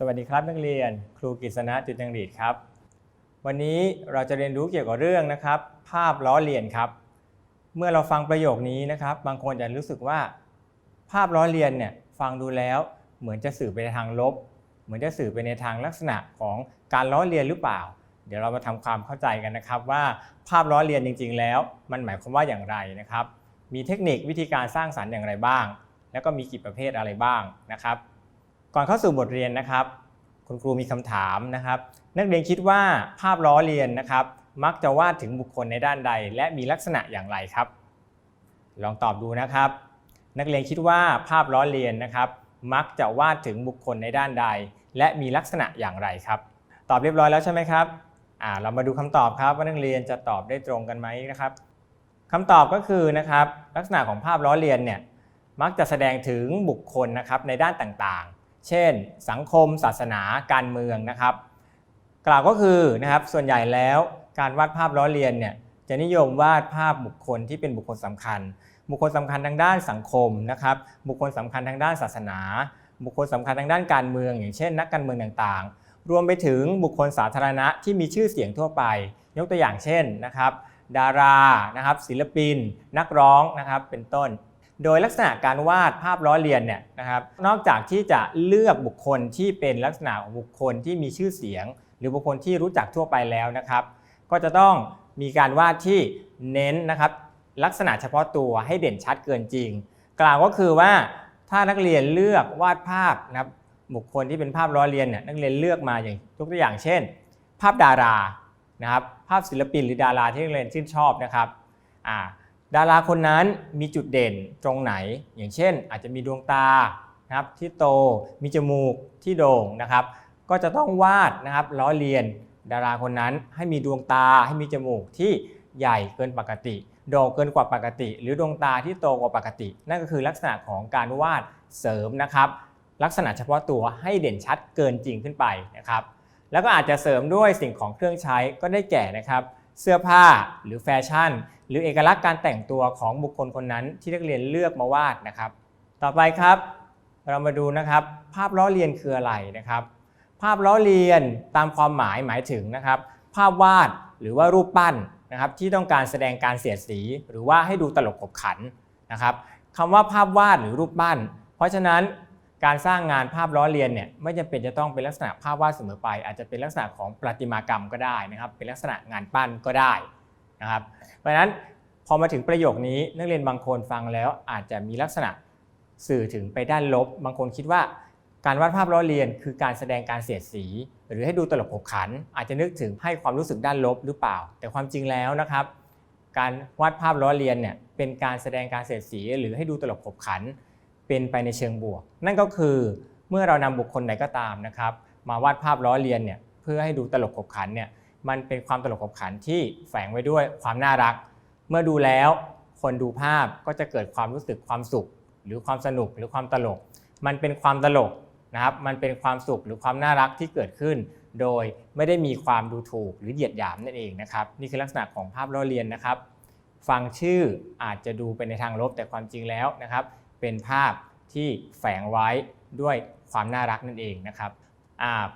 สวัสดีครับนักเรียนครูกฤษณะจุดจังรีดครับ วันนี้เราจะเรียนรู้เกี่ยวกับเรื่องนะครับ ภาพล้อเลียนครับ เมื่อเราฟังประโยคนี้นะครับ บางคนจะรู้สึกว่า ภาพล้อเลียนเนี่ยฟังดูแล้วเหมือนจะสื่อไปในทางลบ เหมือนจะสื่อไปในทางลักษณะของการล้อเลียนหรือเปล่า เดี๋ยวเรามาทำความเข้าใจกันนะครับ ว่าภาพล้อเลียนจริง ๆ แล้ว มันหมายความว่าอย่างไรนะครับ มีเทคนิควิธีการสร้างสรรค์อย่างไรบ้าง แล้วก็มีกี่ประเภทอะไรบ้างนะครับ ก่อนเข้าสู่บทเรียนนะครับ คุณครูมีคำถามนะครับ นักเรียนคิดว่าภาพล้อเลียนนะครับ มักจะวาดถึงบุคคลในด้านใด และมีลักษณะอย่างไรครับ ลองตอบดูนะครับ นักเรียนคิดว่าภาพล้อเลียนนะครับ มักจะวาดถึงบุคคลในด้านใด และมีลักษณะอย่างไรครับ ตอบเรียบร้อยแล้วใช่ไหมครับอ่าเรามาดูคำตอบครับว่านักเรียนจะตอบได้ตรงกันไหมนะครับคำตอบก็คือนะครับลักษณะของภาพล้อเลียนเนี่ยมักจะแสดงถึงบุคคลนะครับในด้านต่าง เช่น สังคม ศาสนา การเมืองนะครับ กล่าวก็คือนะครับส่วนใหญ่แล้วการวาดภาพล้อเลียนเนี่ยจะนิยมวาดภาพบุคคลที่เป็นบุคคลสำคัญ บุคคลสำคัญทางด้านสังคมนะครับ บุคคลสำคัญทางด้านศาสนา บุคคลสำคัญทางด้านการเมือง อย่างเช่น นักการเมืองต่างๆ รวมไปถึงบุคคลสาธารณะที่มีชื่อเสียงทั่วไป ยกตัวอย่างเช่นนะครับ ดารานะครับศิลปิน นักร้องนะครับเป็นต้น โดยลักษณะการวาดภาพล้อเลียนเนี่ยนะครับ นอกจากที่จะเลือกบุคคลที่เป็นลักษณะของบุคคลที่มีชื่อเสียง หรือบุคคลที่รู้จักทั่วไปแล้วนะครับ ก็จะต้องมีการวาดที่เน้นนะครับลักษณะเฉพาะตัวให้เด่นชัดเกินจริง กล่าวก็คือว่าถ้านักเรียนเลือกวาดภาพนะครับบุคคลที่เป็นภาพล้อเลียนเนี่ยนักเรียนเลือกมาอย่างยกตัวอย่างเช่น ภาพดารานะครับภาพศิลปินหรือดาราที่นักเรียนชื่นชอบนะครับอ่า ดาราคนนั้นมีจุดเด่นตรงไหน อย่างเช่น อาจจะมีดวงตานะครับที่โตมีจมูกที่โด่งนะครับ ก็จะต้องวาดนะครับล้อเลียนดาราคนนั้นให้มีดวงตาให้มีจมูกที่ใหญ่เกินปกติ โด่งเกินกว่าปกติ หรือดวงตาที่โตกว่าปกติ นั่นก็คือลักษณะของการวาดเสริมนะครับ ลักษณะเฉพาะตัวให้เด่นชัดเกินจริงขึ้นไปนะครับ แล้วก็อาจจะเสริมด้วยสิ่งของเครื่องใช้ก็ได้แก่นะครับ เสื้อผ้าหรือแฟชั่น หรือเอกลักษณ์การแต่งตัวของบุคคลคนนั้นที่นักเรียนเลือกมาวาดนะครับ ต่อไปครับ เรามาดูนะครับ ภาพล้อเลียนคืออะไรนะครับ ภาพล้อเลียนตามความหมายหมายถึงนะครับ ภาพวาดหรือว่ารูปปั้นนะครับ ที่ต้องการแสดงการเสียดสี หรือว่าให้ดูตลกขบขันนะครับคำว่าภาพวาดหรือรูปปั้น เพราะฉะนั้นการสร้างงานภาพล้อเลียนเนี่ยไม่จำเป็นจะต้องเป็นลักษณะภาพวาดเสมอไป อาจจะเป็นลักษณะของประติมากรรมก็ได้นะครับ เป็นลักษณะงานปั้นก็ได้ นะครับ เพราะฉะนั้นพอมาถึงประโยคนี้นักเรียนบางคนฟังแล้วอาจจะมีลักษณะสื่อถึงไปด้านลบ บางคนคิดว่าการวาดภาพล้อเลียนคือการแสดงการเสียดสี หรือให้ดูตลกขบขัน อาจจะนึกถึงให้ความรู้สึกด้านลบหรือเปล่า แต่ความจริงแล้วนะครับ การวาดภาพล้อเลียนเนี่ยเป็นการแสดงการเสียดสี หรือให้ดูตลกขบขัน เป็นไปในเชิงบวก นั่นก็คือเมื่อเรานำบุคคลใดก็ตามนะครับ มาวาดภาพล้อเลียนเนี่ยเพื่อให้ดูตลกขบขันเนี่ย มันเป็นความตลกขบขันที่แฝงไว้ด้วยความน่ารัก เมื่อดูแล้วคนดูภาพก็จะเกิดความรู้สึกความสุข หรือความสนุกหรือความตลก มันเป็นความตลกนะครับ มันเป็นความสุขหรือความน่ารักที่เกิดขึ้น โดยไม่ได้มีความดูถูกหรือเหยียดหยามนั่นเองนะครับ นี่คือลักษณะของภาพล้อเลียนนะครับ ฟังชื่ออาจจะดูไปในทางลบแต่ความจริงแล้วนะครับ เป็นภาพที่แฝงไว้ด้วยความน่ารักนั่นเองนะครับ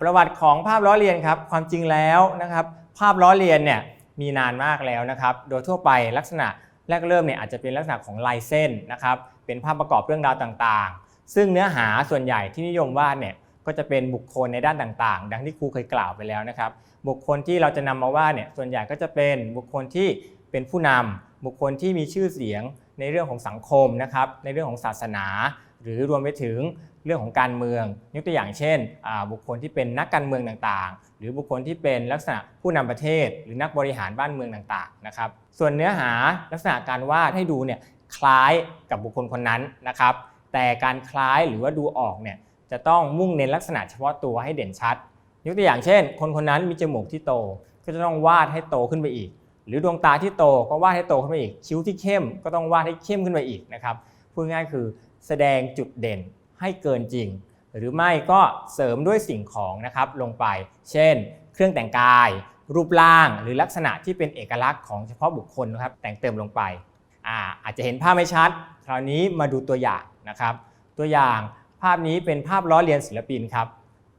ประวัติของภาพล้อเลียนครับ ความจริงแล้วนะครับ ภาพล้อเลียนเนี่ยมีนานมากแล้วนะครับ โดยทั่วไปลักษณะแรกเริ่มเนี่ยอาจจะเป็นลักษณะของลายเส้นนะครับ เป็นภาพประกอบเรื่องราวต่างๆ ซึ่งเนื้อหาส่วนใหญ่ที่นิยมวาดเนี่ยก็จะเป็นบุคคลในด้านต่างๆ ดังที่ครูเคยกล่าวไปแล้วนะครับ บุคคลที่เราจะนำมาวาดเนี่ยส่วนใหญ่ก็จะเป็นบุคคลที่เป็นผู้นำบุคคลที่มีชื่อเสียงในเรื่องของสังคมนะครับ ในเรื่องของศาสนา หรือรวมไปถึงเรื่องของการเมืองยกตัวอย่างเช่น บุคคลที่เป็นนักการเมืองต่างๆ หรือบุคคลที่เป็นลักษณะผู้นำประเทศ หรือนักบริหารบ้านเมืองต่าง ๆ นะครับ ส่วนเนื้อหาลักษณะการวาดให้ดูเนี่ยคล้ายกับบุคคลคนนั้นนะครับ แต่การคล้ายหรือว่าดูออกเนี่ยจะต้องมุ่งเน้นลักษณะเฉพาะตัวให้เด่นชัด ยกตัวอย่างเช่น คนคนนั้นมีจมูกที่โต ก็จะต้องวาดให้โตขึ้นไปอีก หรือดวงตาที่โตก็วาดให้โตขึ้นไปอีก คิ้วที่เข้มก็ต้องวาดให้เข้มขึ้นไปอีกนะครับ พูดง่ายคือแสดงจุดเด่นให้เกินจริง หรือไม่ก็เสริมด้วยสิ่งของนะครับลงไป เช่น เครื่องแต่งกาย รูปร่าง หรือลักษณะที่เป็นเอกลักษณ์ของเฉพาะบุคคลนะครับ แต่งเติมลงไปอาอาจจะเห็นภาพไม่ชัด คราวนี้มาดูตัวอย่างนะครับ ตัวอย่างภาพนี้เป็นภาพล้อเลียนศิลปินครับ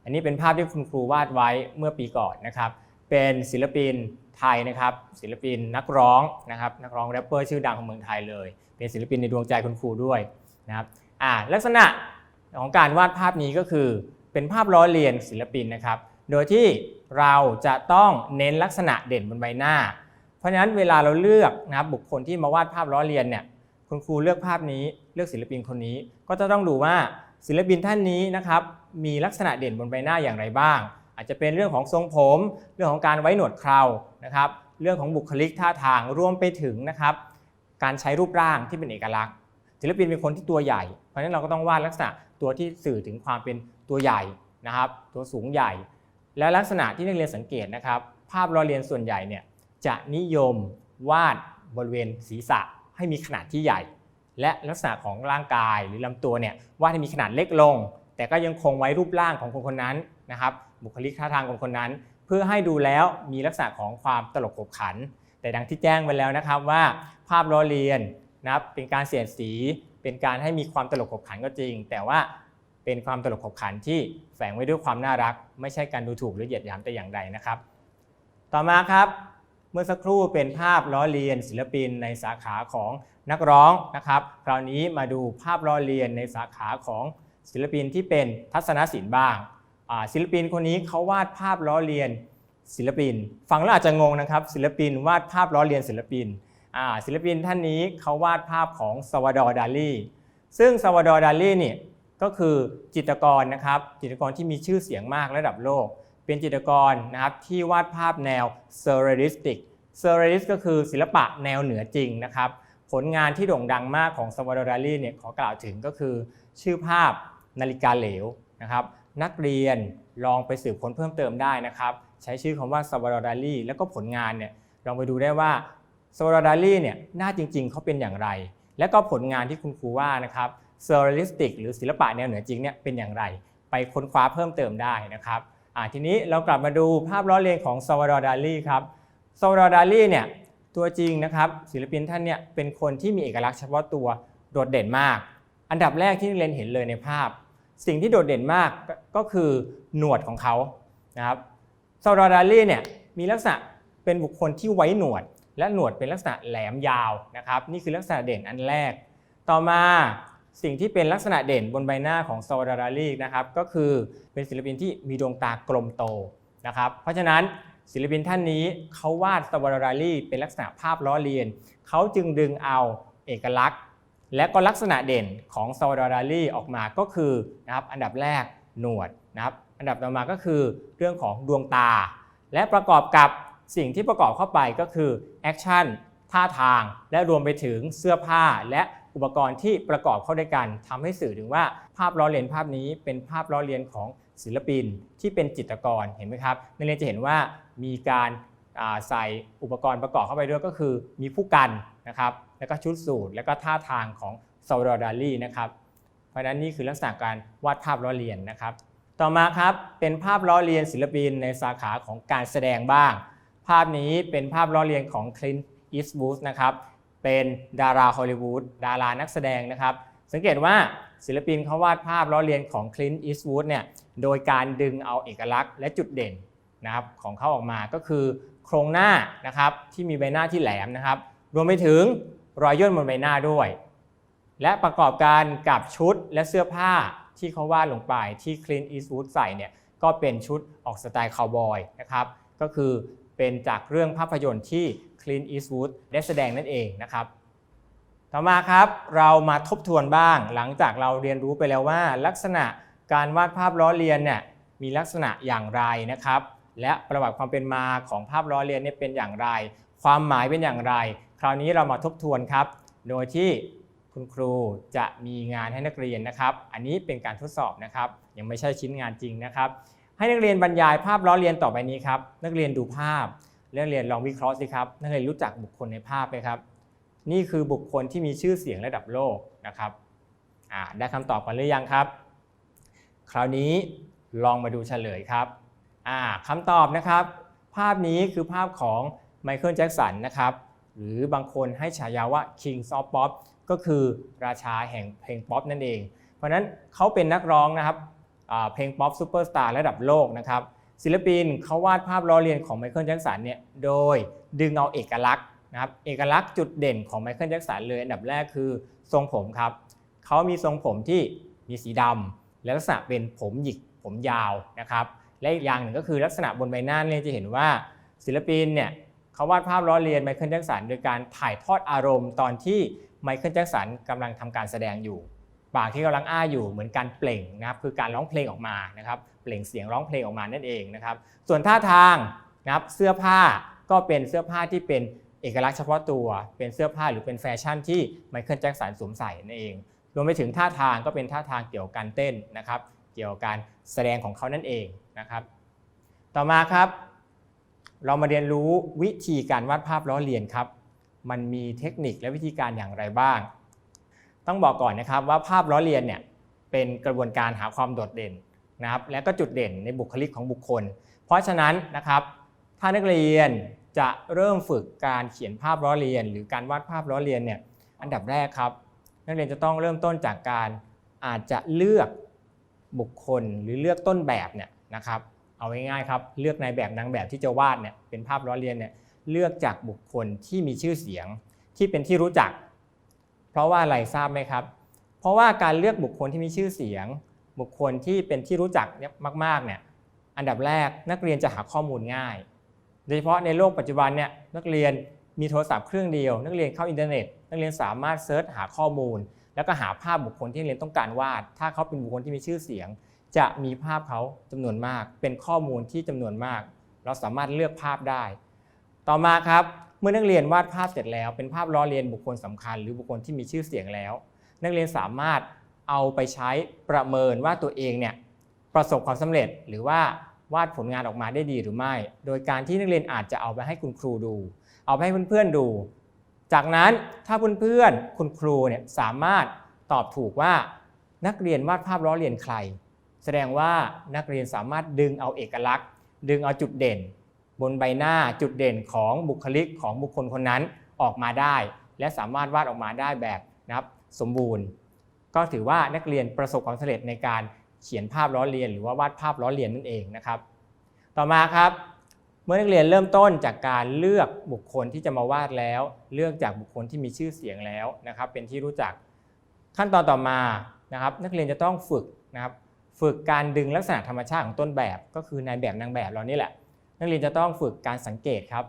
อันนี้เป็นภาพที่คุณครูวาดไว้เมื่อปีก่อนนะครับ เป็นศิลปินไทยนะครับศิลปินนักร้องนะครับนักร้องแรปเปอร์ชื่อดังของเมืองไทยเลย เป็นศิลปินในดวงใจคุณครูด้วยนะครับลักษณะ ของการวาดภาพนี้ก็คือ เป็นภาพล้อเลียนศิลปินนะครับ โดยที่เราจะต้องเน้นลักษณะเด่นบนใบหน้า เพราะฉะนั้นเวลาเราเลือกนะครับบุคคลที่มาวาดภาพล้อเลียนเนี่ยคุณครูเลือกภาพนี้เลือกศิลปินคนนี้ ก็จะต้องดูว่าศิลปินท่านนี้นะครับมีลักษณะเด่นบนใบหน้าอย่างไรบ้าง อาจจะเป็นเรื่องของทรงผม เรื่องของการไว้หนวดเครานะครับ เรื่องของบุคลิกท่าทางรวมไปถึงนะครับ การใช้รูปร่างที่เป็นเอกลักษณ์ ศิลปินเป็นคนที่ตัวใหญ่ เพราะฉะนั้นเราก็ต้องวาดลักษณะ ตัวที่สื่อถึงความเป็นตัวใหญ่นะครับ ตัวสูงใหญ่ และลักษณะที่นักเรียนสังเกตนะครับ ภาพล้อเลียนส่วนใหญ่เนี่ยจะนิยมวาดบริเวณศีรษะให้มีขนาดที่ใหญ่ และลักษณะของร่างกายหรือลำตัวเนี่ยวาดให้มีขนาดเล็กลง แต่ก็ยังคงไว้รูปร่างของคนคนนั้นนะครับ บุคลิกท่าทางของคนนั้น เพื่อให้ดูแล้วมีลักษณะของความตลกขบขัน แต่ดังที่แจ้งไปแล้วนะครับว่า ภาพล้อเลียนนะครับเป็นการเสียดสี เป็นการให้มีความตลกขบขันก็จริง แต่ว่าเป็นความตลกขบขันที่แฝงไว้ด้วยความน่ารัก ไม่ใช่การดูถูกหรือเหยียดหยามแต่อย่างใดนะครับ ต่อมาครับเมื่อสักครู่เป็นภาพล้อเลียน ศิลปินในสาขาของนักร้องนะครับ คราวนี้มาดูภาพล้อเลียนในสาขาของศิลปินที่เป็นทัศนศิลป์บ้าง ศิลปินคนนี้เขาวาดภาพล้อเลียนศิลปิน ฟังแล้วอาจจะงงนะครับ ศิลปินวาดภาพล้อเลียนศิลปิน ศิลปินท่านนี้เขาวาดภาพของซาวดอร์ดาลีซึ่งซาวดอร์ดาลีเนี่ยก็คือจิตรกรนะครับจิตรกรที่มีชื่อเสียงมากระดับโลก เป็นจิตรกรนะครับที่วาดภาพแนวเซอร์เรลิสติกเซอร์เรลิสก็คือศิลปะแนวเหนือจริงนะครับผลงานที่โด่งดังมากของซาวดอร์ดาลีเนี่ยขอกล่าวถึงก็คือ ชื่อภาพนาฬิกาเหลวนะครับนักเรียนลองไปสืบค้นเพิ่มเติมได้นะครับ ใช้ชื่อคำว่าซาวดอร์ดาลีแล้วก็ผลงานเนี่ยลองไปดูได้ว่า ซาวาดอร์ดาลีเนี่ยหน้าจริง ๆเขาเป็นอย่างไร และก็ผลงานที่คุณครูว่านะครับเซอร์เรลิสติกหรือศิลปะแนวเหนือจริงเนี่ยเป็นอย่างไร ไปค้นคว้าเพิ่มเติมได้นะครับทีนี้เรากลับมาดูภาพล้อเลียนของซาวาดอร์ดาลีครับซาวาดอร์ดาลีเนี่ยตัวจริงนะครับศิลปินท่านเนี่ยเป็นคนที่มีเอกลักษณ์เฉพาะตัวโดดเด่นมาก อันดับแรกที่นักเรียนเห็นเลยในภาพ สิ่งที่โดดเด่นมากก็คือหนวดของเขานะครับซาวาดอร์ดาลีเนี่ยมีลักษณะเป็นบุคคลที่ไว้หนวด และหนวดเป็นลักษณะแหลมยาวนะครับ นี่คือลักษณะเด่นอันแรก ต่อมาสิ่งที่เป็นลักษณะเด่นบนใบหน้าของซาวาดาลีนะครับก็คือเป็นศิลปินที่มีดวงตากลมโตนะครับ เพราะฉะนั้นศิลปินท่านนี้เขาวาดซาวาดาลีเป็นลักษณะภาพล้อเลียนเขาจึงดึงเอาเอกลักษณ์ และก็ลักษณะเด่นของซาวาดาลีออกมาก็คือนะครับอันดับแรกหนวดนะครับอันดับต่อมาก็คือเรื่องของดวงตา และประกอบกับ สิ่งที่ประกอบเข้าไปก็คือแอคชั่นท่าทาง และรวมไปถึงเสื้อผ้าและอุปกรณ์ที่ประกอบเข้าด้วยกันทำให้สื่อถึงว่าภาพล้อเลียนภาพนี้เป็นภาพล้อเลียนของศิลปินที่เป็นจิตรกรเห็นไหมครับนักเรียนจะเห็นว่ามีการใส่อุปกรณ์ประกอบเข้าไปด้วยก็คือ มีผู้กันนะครับแล้วก็ชุดสูทแล้วก็ท่าทางของซาวดอร์ดาลีนะครับเพราะนั้นนี่คือลักษณะการวาดภาพล้อเลียนนะครับ ต่อมาครับเป็นภาพล้อเลียนศิลปินในสาขาของการแสดงบ้าง ภาพนี้เป็นภาพล้อเลียนของคลินอีสต์วูดนะครับเป็นดาราฮอลลีวูดดารานักแสดงนะครับ สังเกตว่าศิลปินเขาวาดภาพล้อเลียนของคลินอีสต์วูดเนี่ยโดยการดึงเอาเอกลักษณ์และจุดเด่นนะครับของเขาออกมาก็คือโครงหน้านะครับที่มีใบหน้าที่แหลมนะครับ รวมไปถึงรอยย่นบนใบหน้าด้วย และประกอบการกับชุดและเสื้อผ้าที่เขาวาดลงไปที่คลินอีสวูดใส่เนี่ยก็เป็นชุดออกสไตล์คาวบอยนะครับก็คือ เป็นจากเรื่องภาพยนตร์ที่คลินต์อีสต์วูดได้แสดงนั่นเองนะครับ ต่อมาครับเรามาทบทวนบ้างหลังจากเราเรียนรู้ไปแล้วว่า ลักษณะการวาดภาพล้อเลียนเนี่ยมีลักษณะอย่างไรนะครับ และประวัติความเป็นมาของภาพล้อเลียนเนี่ยเป็นอย่างไร ความหมายเป็นอย่างไร คราวนี้เรามาทบทวนครับ โดยที่คุณครูจะมีงานให้นักเรียนนะครับ อันนี้เป็นการทดสอบนะครับ ยังไม่ใช่ชิ้นงานจริงนะครับ ให้นักเรียนบรรยายภาพล้อเลียนต่อไปนี้ครับ นักเรียนดูภาพนักเรียนลองวิเคราะห์สิครับ นักเรียนรู้จักบุคคลในภาพไหมครับ นี่คือบุคคลที่มีชื่อเสียงระดับโลกนะครับได้คำตอบกันหรือยังครับ คราวนี้ลองมาดูเฉลยครับอ่าคำตอบนะครับ ภาพนี้คือภาพของไมเคิลแจ็กสันนะครับ หรือบางคนให้ฉายาว่า King of Pop ก็คือราชาแห่งเพลงป๊อปนั่นเอง เพราะนั้นเขาเป็นนักร้องนะครับ เพลงป๊อปซูเปอร์สตาร์ระดับโลกนะครับศิลปินเขาวาดภาพล้อเลียนของไมเคิลแจ็คสันเนี่ยโดยดึงเอาเอกลักษณ์นะครับเอกลักษณ์จุดเด่นของไมเคิลแจ็คสันเลยอันดับแรกคือทรงผมครับเขามีทรงผมที่มีสีดำและลักษณะเป็นผมหยิกผมยาวนะครับและอีกอย่างหนึ่งก็คือลักษณะบนใบหน้าเนี่ยจะเห็นว่าศิลปินเนี่ยเขาวาดภาพล้อเลียนไมเคิลแจ็คสันโดยการถ่ายทอดอารมณ์ตอนที่ไมเคิลแจ็คสันกำลังทำการแสดงอยู่ ปากที่กำลังอ้าอยู่เหมือนการเปล่งนะครับคือการร้องเพลงออกมานะครับเปล่งเสียงร้องเพลงออกมานั่นเองนะครับส่วนท่าทางนะครับเสื้อผ้าก็เป็นเสื้อผ้าที่เป็นเอกลักษณ์เฉพาะตัว เป็นเสื้อผ้าหรือเป็นแฟชั่นที่ไมเคิลแจ็คสันสวมใส่นั่นเอง รวมไปถึงท่าทางก็เป็นท่าทางเกี่ยวกับการเต้นนะครับ เกี่ยวกับการแสดงของเขานั่นเองนะครับ ต่อมาครับ เรามาเรียนรู้วิธีการวาดภาพล้อเลียนครับ มันมีเทคนิคและวิธีการอย่างไรบ้าง ต้องบอกก่อนนะครับว่าภาพล้อเลียนเนี่ยเป็นกระบวนการหาความโดดเด่นนะครับและก็จุดเด่นในบุคลิกของบุคคล เพราะฉะนั้นนะครับถ้านักเรียนจะเริ่มฝึกการเขียนภาพล้อเลียน หรือการวาดภาพล้อเลียนเนี่ยอันดับแรกครับนักเรียนจะต้องเริ่มต้นจากการอาจจะเลือกบุคคลหรือเลือกต้นแบบเนี่ยนะครับเอาง่ายๆครับเลือกนายแบบนางแบบที่จะวาดเนี่ยเป็นภาพล้อเลียนเนี่ยเลือกจากบุคคลที่มีชื่อเสียงที่เป็นที่รู้จัก เพราะว่าอะไรทราบไหมครับ เพราะว่าการเลือกบุคคลที่มีชื่อเสียง บุคคลที่เป็นที่รู้จักเนี่ยมากๆเนี่ยอันดับแรกนักเรียนจะหาข้อมูลง่าย โดยเฉพาะในโลกปัจจุบันเนี่ยนักเรียนมีโทรศัพท์เครื่องเดียว นักเรียนเข้าอินเทอร์เน็ต นักเรียนสามารถเซิร์ชหาข้อมูล แล้วก็หาภาพบุคคลที่นักเรียนต้องการวาด ถ้าเขาเป็นบุคคลที่มีชื่อเสียง จะมีภาพเขาจำนวนมาก เป็นข้อมูลที่จำนวนมาก เราสามารถเลือกภาพได้ ต่อมาครับ เมื่อนักเรียนวาดภาพเสร็จแล้ว เป็นภาพล้อเลียนบุคคลสำคัญ หรือบุคคลที่มีชื่อเสียงแล้ว นักเรียนสามารถเอาไปใช้ประเมินว่าตัวเองเนี่ยประสบความสำเร็จหรือว่าวาดผลงานออกมาได้ดีหรือไม่ โดยการที่นักเรียนอาจจะเอาไปให้คุณครูดู เอาไปให้เพื่อนๆดู จากนั้นถ้าเพื่อนๆคุณครูเนี่ยสามารถตอบถูกว่านักเรียนวาดภาพล้อเลียนใคร แสดงว่านักเรียนสามารถดึงเอาเอกลักษณ์ ดึงเอาจุดเด่น บนใบหน้าจุดเด่นของบุคลิกของบุคคลคนนั้นออกมาได้ และสามารถวาดออกมาได้แบบนะครับสมบูรณ์ ก็ถือว่านักเรียนประสบความสำเร็จในการเขียนภาพล้อเลียน หรือว่าวาดภาพล้อเลียนนั่นเองนะครับ ต่อมาครับเมื่อนักเรียนเริ่มต้นจากการเลือกบุคคลที่จะมาวาดแล้ว เลือกจากบุคคลที่มีชื่อเสียงแล้วนะครับ เป็นที่รู้จักขั้นตอนต่อมานะครับ นักเรียนจะต้องฝึกนะครับ ฝึกการดึงลักษณะธรรมชาติของต้นแบบ ก็คือนายแบบนางแบบเรานี่แหละ นักเรียนจะต้องฝึกการสังเกตครับ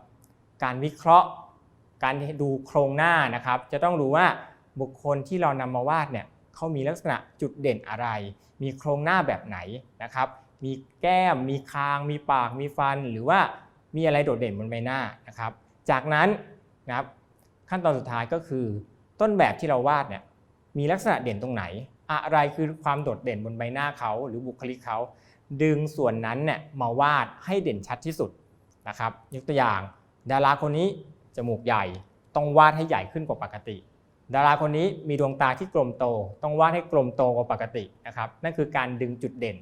การวิเคราะห์ การดูโครงหน้านะครับ จะต้องรู้ว่าบุคคลที่เรานำมาวาดเนี่ยเขามีลักษณะจุดเด่นอะไร มีโครงหน้าแบบไหนนะครับ มีแก้ม มีคาง มีปาก มีฟัน หรือว่ามีอะไรโดดเด่นบนใบหน้านะครับ จากนั้นนะครับขั้นตอนสุดท้ายก็คือ ต้นแบบที่เราวาดเนี่ยมีลักษณะเด่นตรงไหน อะไรคือความโดดเด่นบนใบหน้าเขาหรือบุคลิกเขา ดึงส่วนนั้นเนี่ยมาวาดให้เด่นชัดที่สุดนะครับยกตัวอย่าง ดาราคนนี้จมูกใหญ่ต้องวาดให้ใหญ่ขึ้นกว่าปกติ ดาราคนนี้มีดวงตาที่กลมโต ต้องวาดให้กลมโตกว่าปกตินะครับนั่นคือการดึงจุดเด่น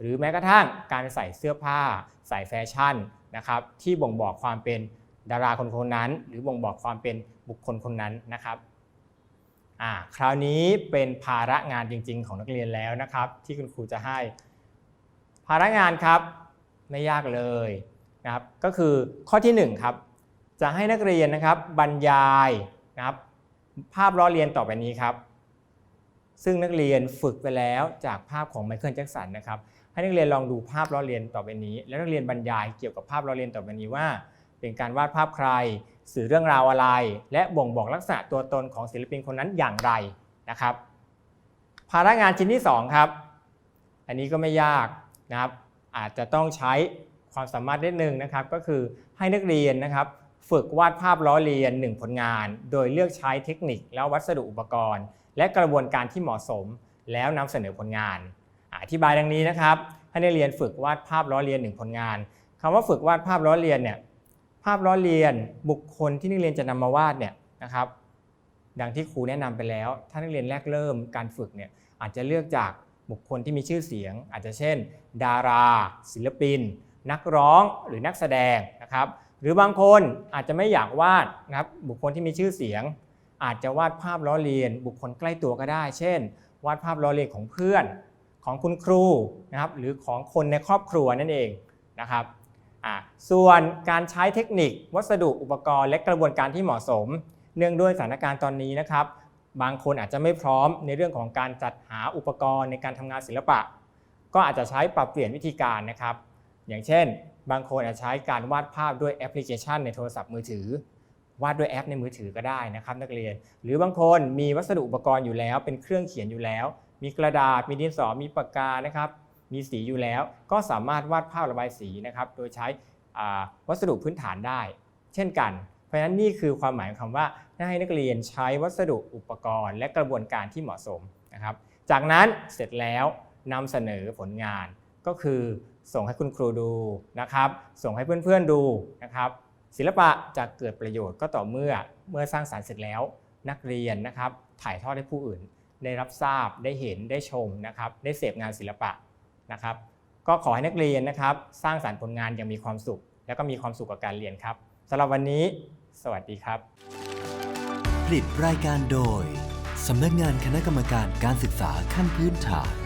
หรือแม้กระทั่งการใส่เสื้อผ้า ใส่แฟชั่นนะครับที่บ่งบอกความเป็นดาราคนคนนั้น หรือบ่งบอกความเป็นบุคคลคนนั้นนะครับคราวนี้เป็นภาระงานจริง ๆ ของนักเรียนแล้วนะครับ ที่คุณครูจะให้ ภาระงานครับไม่ยากเลยนะครับก็คือข้อที่1ครับจะให้นักเรียนนะครับบรรยายนะครับภาพล้อเลียนต่อไปนี้ครับ ซึ่งนักเรียนฝึกไปแล้วจากภาพของไมเคิลแจ็คสันนะครับให้นักเรียนลองดูภาพล้อเลียนต่อไปนี้ แล้วนักเรียนบรรยายเกี่ยวกับภาพล้อเลียนต่อไปนี้ว่า เป็นการวาดภาพใคร สื่อเรื่องราวอะไร และบ่งบอกลักษณะตัวตนของศิลปินคนนั้นอย่างไรนะครับ ภาระงานชิ้นที่2ครับ อันนี้ก็ไม่ยาก นะครับอาจจะต้องใช้ความสามารถนิดนึงนะครับ ก็คือให้นักเรียนนะครับฝึกวาดภาพล้อเลียน 1 ผลงาน โดยเลือกใช้เทคนิคและวัสดุอุปกรณ์ และกระบวนการที่เหมาะสม แล้วนำเสนอผลงานอธิบายดังนี้นะครับให้นักเรียนฝึกวาดภาพล้อเลียน 1 ผลงานคำว่าฝึกวาดภาพล้อเลียนเนี่ยภาพล้อเลียนบุคคลที่นักเรียนจะนำมาวาดเนี่ยนะครับดังที่ครูแนะนำไปแล้ว ถ้านักเรียนแรกเริ่มการฝึกเนี่ยอาจจะเลือกจาก บุคคลที่มีชื่อเสียง อาจจะเช่น ดารา ศิลปิน นักร้องหรือนักแสดงนะครับหรือบางคนอาจจะไม่อยากวาดนะครับบุคคลที่มีชื่อเสียง อาจจะวาดภาพล้อเลียน บุคคลใกล้ตัวก็ได้ เช่น วาดภาพล้อเลียนของเพื่อนของคุณครูนะครับหรือของคนในครอบครัวนั่นเองนะครับส่วนการใช้เทคนิค วัสดุอุปกรณ์และกระบวนการที่เหมาะสม เนื่องด้วยสถานการณ์ตอนนี้นะครับ บางคนอาจจะไม่พร้อมในเรื่องของการจัดหาอุปกรณ์ในการทำงานศิลปะ ก็อาจจะใช้ปรับเปลี่ยนวิธีการนะครับ อย่างเช่น บางคนอาจจะใช้การวาดภาพด้วยแอปพลิเคชัน ในโทรศัพท์มือถือ วาดด้วยแอปในมือถือก็ได้นะครับ นักเรียน หรือบางคนมีวัสดุอุปกรณ์อยู่แล้ว เป็นเครื่องเขียนอยู่แล้ว มีกระดาษ มีดินสอมีปากกานะครับ มีสีอยู่แล้ว ก็สามารถวาดภาพระบายสีนะครับ โดยใช้วัสดุพื้นฐานได้ เช่นกัน เพราะฉะนั้นนี่คือความหมายของคำว่าให้นักเรียนใช้วัสดุอุปกรณ์ และกระบวนการที่เหมาะสมนะครับ จากนั้นเสร็จแล้วนำเสนอผลงานก็คือส่งให้คุณครูดูนะครับ ส่งให้เพื่อนๆดูนะครับ ศิลปะจะเกิดประโยชน์ก็ต่อเมื่อเมื่อสร้างสารรค์เสร็จแล้ว นักเรียนนะครับ ถ่ายทอดให้ผู้อื่น ได้รับทราบได้เห็นได้ชมนะครับ ได้เสพงานศิลปะนะครับ ก็ขอให้นักเรียนนะครับ สร้างสารรค์ผลงานอย่างมีความสุข แล้วก็มีความสุขกับการเรียนครับ สำหรับวันนี้ สวัสดีครับ ผลิตรายการโดย สำนักงานคณะกรรมการการศึกษาขั้นพื้นฐาน